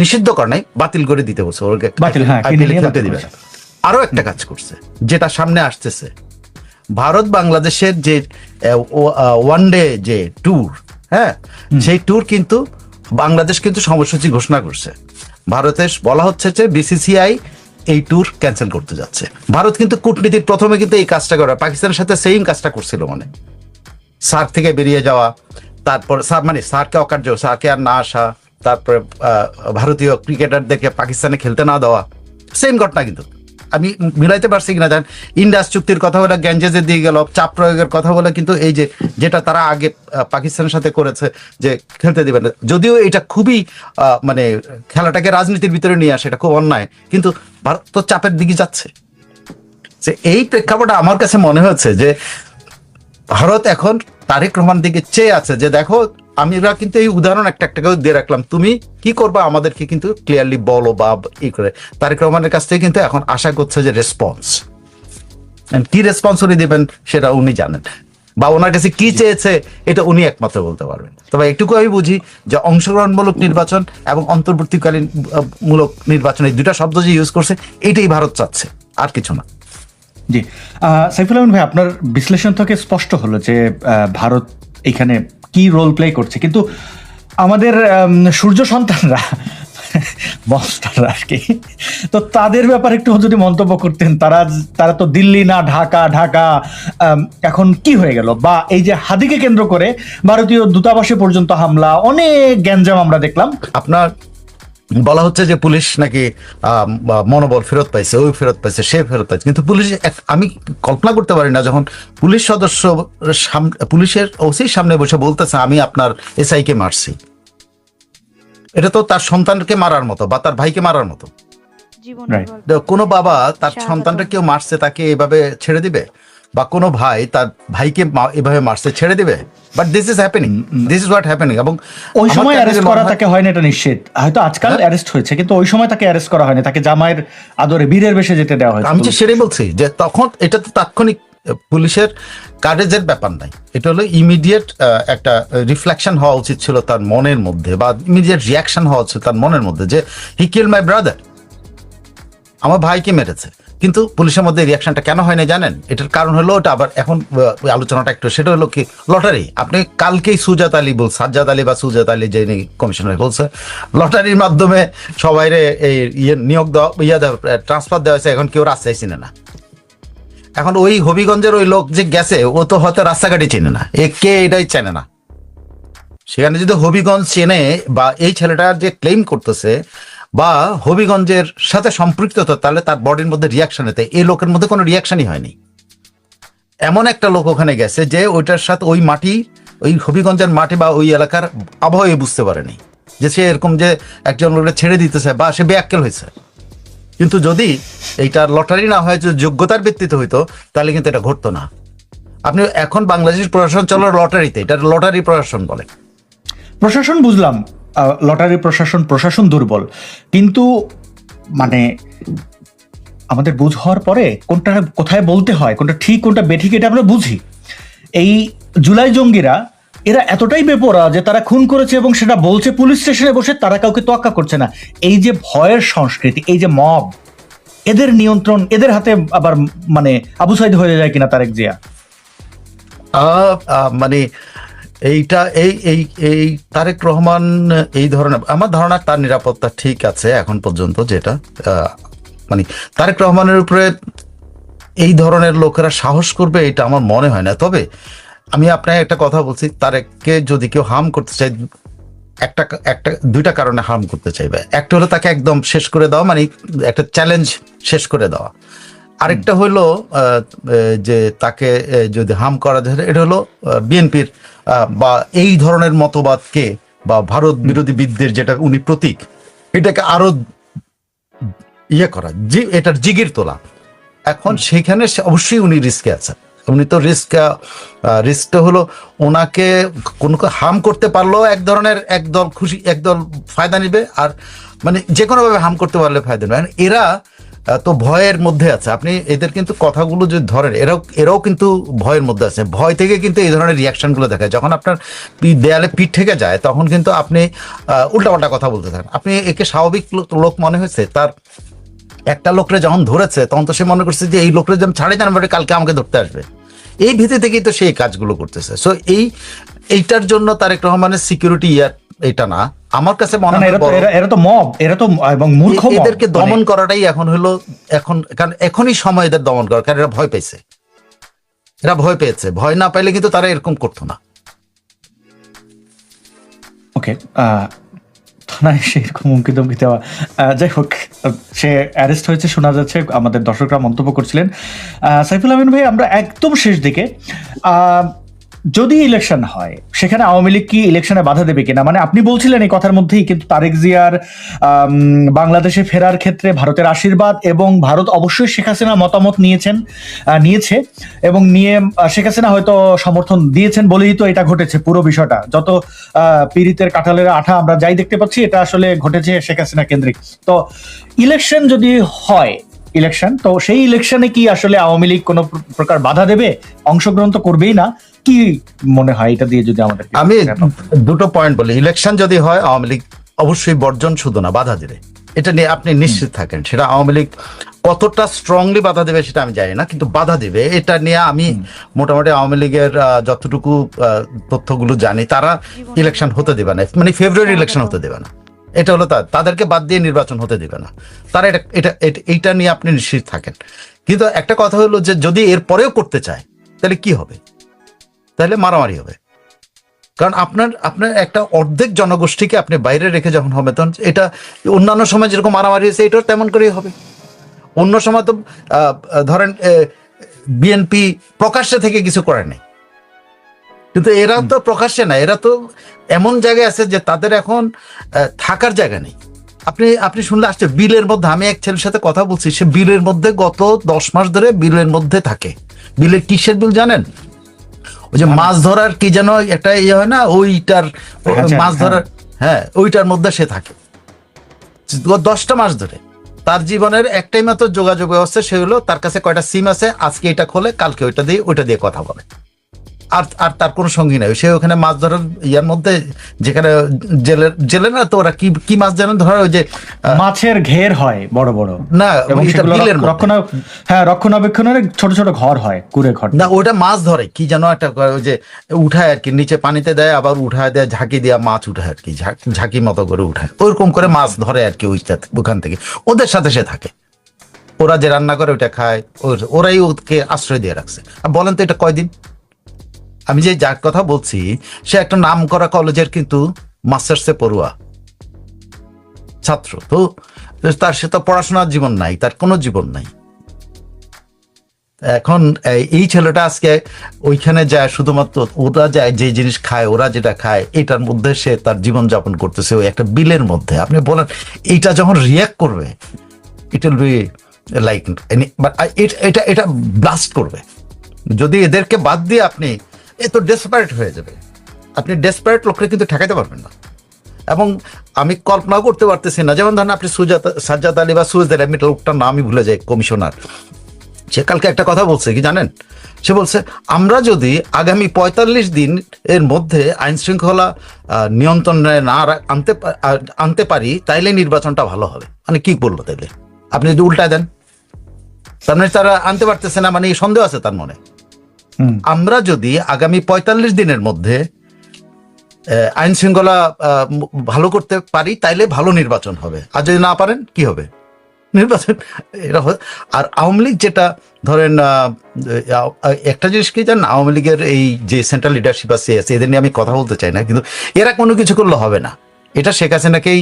নিষিদ্ধ করে নাই বাতিল করে দিতে বলছে। ওকে বাতিল, হ্যাঁ, খেলতে দিবে আরও একটা কাজ করছে যেটা সামনে আসতেছে। ভারত বাংলাদেশের যে ওয়ান ডে যে ট্যুর হ্যাঁ সেই ট্যুর কিন্তু বাংলাদেশ কিন্তু সময়সূচি ঘোষণা করছে। ভারতের বলা হচ্ছে যে বিসিসিআই এই ট্যুর ক্যান্সেল করতে যাচ্ছে। ভারত কিন্তু কূটনীতির প্রথমে কিন্তু এই কাজটা করে পাকিস্তানের সাথে সেম কাজটা করছিল মানে। সার্ক থেকে বেরিয়ে যাওয়া তারপর সার মানে সারকে অকার্য সারকে আর না আসা তারপরে ভারতীয় ক্রিকেটারদেরকে পাকিস্তানে খেলতে না দেওয়া সেম ঘটনা কিন্তু। আমি মিলাইতে পারছি কিনা জানেন? ইন্ডাস চুক্তির কথা বলে গ্যাঞ্জেজের দিয়ে গেল, চাপ প্রয়োগের কথা বলে কিন্তু এই যে, যেটা তারা আগে পাকিস্তানের সাথে করেছে যে খেলতে দিবে না। যদিও এটা খুবই মানে খেলাটাকে রাজনীতির ভিতরে নিয়ে আসে, এটা খুব অন্যায়। কিন্তু ভারত তো চাপের দিকে যাচ্ছে। যে এই প্রেক্ষাপটে আমার কাছে মনে হচ্ছে যে ভারত এখন তারেক রহমান দিকে চেয়ে আছে যে দেখো আমরা কিন্তু এই উদাহরণ একটা একটা করে দিয়ে রাখলাম। তুমি কি করবা? আমাদেরকে কিন্তু ক্লিয়ারলি বলো বা ই করে। তারেক রহমানের কাছ থেকে কিন্তু এখন আশা করছে যে রেসপন্স কি রেসপন্স উনি দেবেন সেটা উনি জানেন। বা ওনার কাছে কি চেয়েছে, এটা উনি একমাত্র বলতে পারবেন। তবে একটুকু আমি বুঝি যে অংশগ্রহণমূলক নির্বাচন এবং অন্তর্বর্তীকালীন মূলক নির্বাচন, এই দুটা শব্দ যে ইউজ করছে, এটাই ভারত চাচ্ছে। আর কিছু না। জি। সাইফুল আহমেদ ভাই, আপনার বিশ্লেষণ থেকে স্পষ্ট হলো যে ভারত এখানে কি রোল প্লে করছে। কিন্তু আমাদের সূর্য সন্তানরা মনস্টাররা আর কি, তো তাদের ব্যাপারে একটু যদি মন্তব্য করতেন, তারা তারা তো দিল্লি না, ঢাকা ঢাকা এখন কি হয়ে গেল? বা এই যে হাদিকে কেন্দ্র করে ভারতীয় দূতাবাসে পর্যন্ত হামলা, অনেক গ্যাঞ্জাম আমরা দেখলাম। আপনার বলা হচ্ছে যে পুলিশ নাকি মনোবল ফেরত পাইছে ওই ফেরত পাইছে সে ফেরত পাইছে। কিন্তু পুলিশ আমি কল্পনা করতে পারি না যখন পুলিশ সদস্য পুলিশের ওসির সামনে বসে বলতেছে আমি আপনার এসআই কে মারছি। এটা তো তার সন্তানকে মারার মতো বা তার ভাইকে মারার মতো। কোনো বাবা তার সন্তানটা কেউ মারছে তাকে এভাবে ছেড়ে দিবে? বা কোনো ভাই তার ভাইকে এভাবে মারছে ছেড়ে দেবে? But this is happening this is what happening এবং ওই সময় অ্যারেস্ট করা তাকে হয়নি এটা নিশ্চিত হয়তো আজকাল হ্যাঁ? অ্যারেস্ট হয়েছে কিন্তু ওই সময় তাকে অ্যারেস্ট করা হয়নি। তাকে জামাইয়ের আদরে বীরের বেশে যেতে দেওয়া হয়েছে। আমি যে সেটাই বলছি যে তখন এটা তো তাৎক্ষণিক পুলিশের কারেজের ব্যাপার নাই। এটা হলো ইমিডিয়েট একটা রিফ্লেকশন হওয়া উচিত ছিল তার মনের মধ্যে বা ইমিডিয়েট রিয়াকশন হওয়া উচিত তার মনের মধ্যে যে হি কিল মাই ব্রাদার আমার ভাইকে মেরেছে। কিন্তু পুলিশের মধ্যে রিয়াকশনটা কেন হয় না জানেন? এটার কারণ হলো ওটা আবার এখন আলোচনাটা একটু, সেটা হলো কি লটারি আপনি কালকেই সুজাত আলী বল, সাজ্জাদ আলী বা সুজাত আলী যে কমিশনার বলছে লটারির মাধ্যমে সবাই এই ইয়ে নিয়োগ দেওয়া ইয়ে ট্রান্সফার দেওয়া হয়েছে, এখন কেউ রাস্তায় চিনে না? এখন ওই হবিগঞ্জের ওই লোক যে গেছে, ও তো হয়তো রাস্তাঘাটে চেনে না। এ কে এটাই চেনে না। সেখানে যদি হবিগঞ্জ চেনে বা এই ছেলেটা যে ক্লেম করতেছে বা হবিগঞ্জের সাথে সম্পৃক্ত, তো তাহলে তার বডির মধ্যে রিয়াকশন হতে এই লোকের মধ্যে কোনো রিয়াকশনই হয়নি এমন একটা লোক ওখানে গেছে যে ওইটার সাথে ওই মাটি, ওই হবিগঞ্জের মাটি বা ওই এলাকার আবহাওয়া বুঝতে পারেনি। যে সে এরকম যে একজন লোকটা ছেড়ে দিতেছে বা সে বেয়াক্কেল হয়েছে। কিন্তু যদি এইটার লটারি না হয় যোগ্যতার ভিত্তিতে হইতো, তাহলে কিন্তু এটা ঘটতো না। আপনি এখন বাংলাদেশের প্রশাসন চলো লটারিতে, এটা লটারি প্রশাসন বলে। প্রশাসন বুঝলাম। লটারি প্রশাসন প্রশাসন দুর্বল। কিন্তু মানে আমাদের বুঝ হওয়ার পরে কোনটা কোথায় বলতে হয়, কোনটা ঠিক, কোনটা বেঠিক, এটা আমরা বুঝি। এই জুলাই জঙ্গিরা, এরা এতটাই বেপরা যে তারা খুন করেছে এবং সেটা বলছে পুলিশ স্টেশনে বসে, তারা কাউকে তোয়াক্কা করছে না। এই যে ভয়ের সংস্কৃতি, এই যে মব, এদের নিয়ন্ত্রণ, এদের হাতে আবার মানে আবু সাইদ হয়ে যায় কিনা তারেক জিয়া? মানে এইটা, এই এই এই তারেক রহমান, এই ধরনের, আমার ধারণা তার নিরাপত্তা ঠিক আছে এখন পর্যন্ত যেটা মানে তারেক রহমানের উপরে এই ধরনের লোকেরা সাহস করবে এটা আমার মনে হয় না। তবে আমি আপনাকে একটা কথা বলছি, তারেককে যদি কেউ হার্ম করতে চাই একটা একটা, দুইটা কারণে হার্ম করতে চাইবে। একটা হলো তাকে একদম শেষ করে দেওয়া মানে একটা চ্যালেঞ্জ শেষ করে দেওয়া। আরেকটা হলো যে তাকে যদি হার্ম করা যায় এটা হলো বিএনপির বা এই ধরনের মতবাদকে বা ভারত বিরোধী বিদ্বের যেটা উনি প্রতীক এটাকে আরও ইয়ে করা জি এটার জিগির তোলা। এখন সেখানে অবশ্যই উনি রিস্কে আছেন। উনি তো রিস্ক রিস্কটা হলো ওনাকে কোনো হার্ম করতে পারলেও এক ধরনের একদল খুশি একদল ফায়দা নিবে আর মানে যে কোনোভাবে হার্ম করতে পারলে ফায়দা নেবে। আর এরা তো ভয়ের মধ্যে আছে। আপনি এদের কিন্তু কথাগুলো যদি ধরেন, এরাও এরাও কিন্তু ভয়ের মধ্যে আছে। ভয় থেকে কিন্তু এই ধরনের রিয়াকশনগুলো দেখায়। যখন আপনার দেয়ালে পিঠ থেকে যায়, তখন কিন্তু আপনি উল্টাপাল্টা কথা বলতে থাকেন। আপনি একে স্বাভাবিক লোক- মনে হয়েছে, তার একটা লোকরে যখন ধরেছে, তখন তো সে মনে করছে যে, এই লোকরে যেমন ছাড়ে জানবে কালকে আমাকে ধরতে আসবে। এই ভীতি থেকেই তো সেই কাজগুলো করতেছে। সো এই, এইটার জন্য তারেক রহমানের সিকিউরিটি ইয়ার, এটা না। আমার কাছে মনে হয় এরা তো মব এরা তো এবং মূর্খ এদেরকে মানে- দমন করাটাই এখন হলো এখন কারণ এখনই সময় এদের দমন করা কারণ এরা ভয় পেয়েছে। এরা ভয় পেয়েছে। ভয় না পাইলে কিন্তু তারা এরকম করতো না। ওকে থানায় সেরকম হুমকি দমকি দেওয়া যাই হোক সে অ্যারেস্ট হয়েছে শোনা যাচ্ছে আমাদের দর্শকরা মন্তব্য করছিলেন। আহ, সাইফুল আমিন ভাই আমরা একদম শেষ দিকে। আহ, যদি ইলেকশন হয়, সেখানে আওয়ামী লীগ কি ইলেকশনে বাধা দেবে কিনা? মানে আপনি বলছিলেন এই কথার মধ্যেই, কিন্তু তারেক জিয়ার বাংলাদেশে ফেরার ক্ষেত্রে ভারতের আশীর্বাদ এবং ভারত অবশ্যই শেখ হাসিনা মতামত নিয়েছেন নিয়েছে এবং নিয়ে শেখ হাসিনা হয়তো সমর্থন দিয়েছেন বলেই তো এটা ঘটেছে পুরো বিষয়টা। যত পীড়িতের কাঁঠালের আঠা আমরা যাই দেখতে পাচ্ছি, এটা আসলে ঘটেছে শেখ হাসিনা কেন্দ্রিক। তো ইলেকশন যদি হয় ইলেকশন তো সেই ইলেকশনে কি আসলে আওয়ামী লীগ কোনো প্রকার বাধা দেবে? অংশগ্রহণ তো করবেই না। কি মনে হয় এটা দিয়ে যদি আমাদের আমি দুটো পয়েন্ট বলি। ইলেকশন যদি হয় আওয়ামী লীগ অবশ্যই বর্জন শুধু না বাধা দেবে। এটা নিয়ে আপনি নিশ্চিত থাকেন। সেটা আওয়ামী লীগ কতটা স্ট্রংলি বাধা দেবে সেটা আমি জানি না কিন্তু বাধা দেবে। এটা নিয়ে আমি মোটামুটি আওয়ামী লীগের যতটুকু তথ্যগুলো জানি তারা ইলেকশন হতে দেবে না। মানে ফেব্রুয়ারি ইলেকশন হতে দেবে না। এটা হলো তা তাদেরকে বাদ দিয়ে নির্বাচন হতে দেবে না। তারা এটা এটা এটা- এইটা নিয়ে আপনি নিশ্চিত থাকেন। কিন্তু একটা কথা হলো যে যদি এর পরেও করতে চায় তাহলে কি হবে? তাহলে মারামারি হবে। কারণ আপনার আপনার একটা অর্ধেক জনগোষ্ঠীকে আপনি বাইরে রেখে যখন হবে তখন এটা অন্যান্য সময় যেরকম মারামারি হয়েছে এটাও তেমন করেই হবে। অন্য সময় তো ধরেন বিএনপি প্রকাশ্যে থেকে কিছু করে নাই। কিন্তু এরা তো প্রকাশ্যে না এরা তো এমন জায়গায় আছে যে তাদের এখন থাকার জায়গা নেই। আপনি আপনি শুনলে আসছে বিলের মধ্যে আমি এক ছেলের সাথে কথা বলছি সে বিলের মধ্যে গত দশ মাস ধরে বিলের মধ্যে থাকে। বিলের কিসের বিল জানেন? ওই যে মাছ ধরার কি যেন একটা ইয়ে হয় না? ওইটার হ্যাঁ, মাছ ধরার হ্যাঁ ওইটার মধ্যে সে থাকে। দশটা মাস ধরে। তার জীবনের একটাই মাত্র যোগাযোগ ব্যবস্থা সে হলো তার কাছে কয়টা সিম আছে আজকে এটা খোলে কালকে ওইটা দিয়ে ওইটা দিয়ে কথা বলে। আর আর তার কোনো সঙ্গী নাই। সে ওখানে মাছ ধরার ইয়ার মধ্যে যেখানে জেলের জেলে না তো ওরা কি কি মাছ যেন ধরে ওই যে মাছের ঘের হয় বড় বড়। না। রক্ষণা হ্যাঁ রক্ষণাবেক্ষণের ছোট ছোট ঘর হয় কুড়ে ঘর। না ওটা মাছ ধরে কি যেন একটা ওই যে উঠায় আর কি নিচে পানিতে দেয় আবার উঠায় দেয় ঝাঁকি দেয়া মাছ উঠায় আর কি ঝাঁকি মতো করে উঠায়। ওইরকম করে মাছ ধরে আর কি ওইটা ওখান থেকে। ওদের সাথে সে থাকে। ওরা যে রান্না করে ওটা খায় ওর- ওরাই ওকে আশ্রয় দিয়ে রাখছে। আর বলেন তো এটা কয়দিন? আমি যে যার কথা বলছি, সে একটা নাম করা কলেজের কিন্তু মাস্টার্সে পড়ুয়া। ছাত্র। তো তার, সে তো পড়াশোনার জীবন নাই, তার কোনো জীবন নাই। এখন এই- ছেলেটা আজকে ওইখানে যায়, শুধুমাত্র ওরা যায়, যে জিনিস খায়, ওরা যেটা খায়, এটার মধ্যে সে তার জীবন যাপন করতেছে ওই একটা বিলের মধ্যে। আপনি বলেন, এইটা যখন রিয়াক্ট করবে ইট উইল বি লাইক এটা এটা ব্লাস্ট করবে। যদি এদেরকে বাদ দিয়ে আপনি এ তো ডেসপারেট হয়ে যাবে। আপনি ডেসপারেট লোককে কিন্তু ঠেকাতে পারবেন না। এবং আমি কল্পনা করতে পারতেছি না। যেমন ধরেন আপনি সুজাত, সাজ্জাদ আলী বা সুজাদ আলী আমি লোকটার নামই ভুলে যাই কমিশনার সে কালকে একটা কথা বলছে, কি জানেন? সে বলছে, আমরা যদি আগামী পঁয়তাল্লিশ দিন এর মধ্যে আইন শৃঙ্খলা নিয়ন্ত্রণে না আনতে আনতে পারি, তাইলে নির্বাচনটা ভালো হবে। মানে কি বলল তাইলে? আপনি যদি উল্টায় দেন। তার মানে তারা আনতে পারতেছে না মানে সন্দেহ আছে তার মনে। আমরা যদি আগামী পঁয়তাল্লিশ দিনের মধ্যে আইন শৃঙ্খলা ভালো করতে পারি, তাইলে ভালো নির্বাচন হবে। আর যদি না পারেন, কি হবে? নির্বাচন হয়। আর আওয়ামী লীগ যেটা, ধরেন একটা জিনিস কি জানেন? আওয়ামী লীগের এই যে সেন্ট্রাল লিডারশিপ আছে এদের নিয়ে আমি কথা বলতে চাই না, কিন্তু এরা কোনো কিছু করলে হবে না। এটা শেখ হাসিনাকেই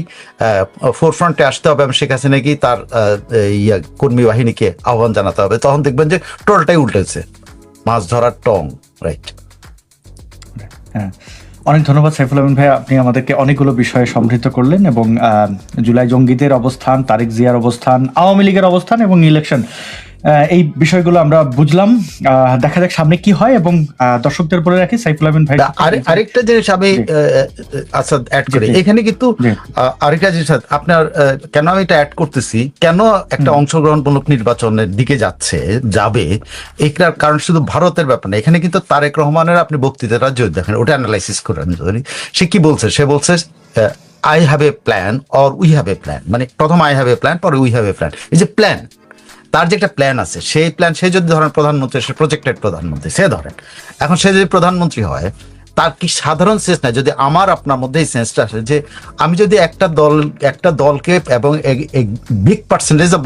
ফোর ফ্রন্টে আসতে হবে এবং শেখ হাসিনাকেই তার ইয়া, কর্মী বাহিনীকে আহ্বান জানাতে হবে। তখন দেখবেন যে টোলটাই উল্টেছে। মাছ ধরার টং রাইট হ্যাঁ অনেক ধন্যবাদ সাইফুল আহমিন ভাই, আপনি আমাদেরকে অনেকগুলো বিষয়ে সমৃদ্ধ করলেন এবং জুলাই জঙ্গিদের অবস্থান তারিক জিয়ার অবস্থান, আওয়ামী লীগের অবস্থান এবং ইলেকশন। এই বিষয়গুলো আমরা বুঝলাম। দেখা যাক সামনে কি হয় এবং দর্শকদের বলে রাখি সাইফুল আমিন ভাই আরেকটা জিনিস আমি। আচ্ছা অ্যাড করি। এখানে কিন্তু আরেকটা জিনিস আপনার কেন আমি এটা অ্যাড করতেছি? কেন একটা অংশগ্রহণমূলক নির্বাচনের দিকে যাচ্ছে যাবে? এটার কারণ শুধু ভারতের ব্যাপার না এখানে কিন্তু তারেক রহমানের আপনি বক্তৃতাটা যদি দেখেন ওটা অ্যানালাইসিস করেন যদি। সে কি বলছে? সে বলছে I have a plan or we have a plan মানে প্রথম আই হ্যাভ এ প্ল্যান পরে উই হ্যাভ এ প্ল্যান এই যে প্ল্যান তার যে একটা প্ল্যান আছে, সেই প্ল্যান সে যদি ধরেন প্রধানমন্ত্রী, সে প্রজেক্টেড প্রধানমন্ত্রী, সে ধরেন। এখন সে যদি প্রধানমন্ত্রী হয়, তার কি সাধারণ সেন্স নাই? যদি আমার আপনার মধ্যে এই সেন্সটা আসে যে, আমি যদি একটা দল, একটা দলকে এবং বিগ পার্সেন্টেজ অফ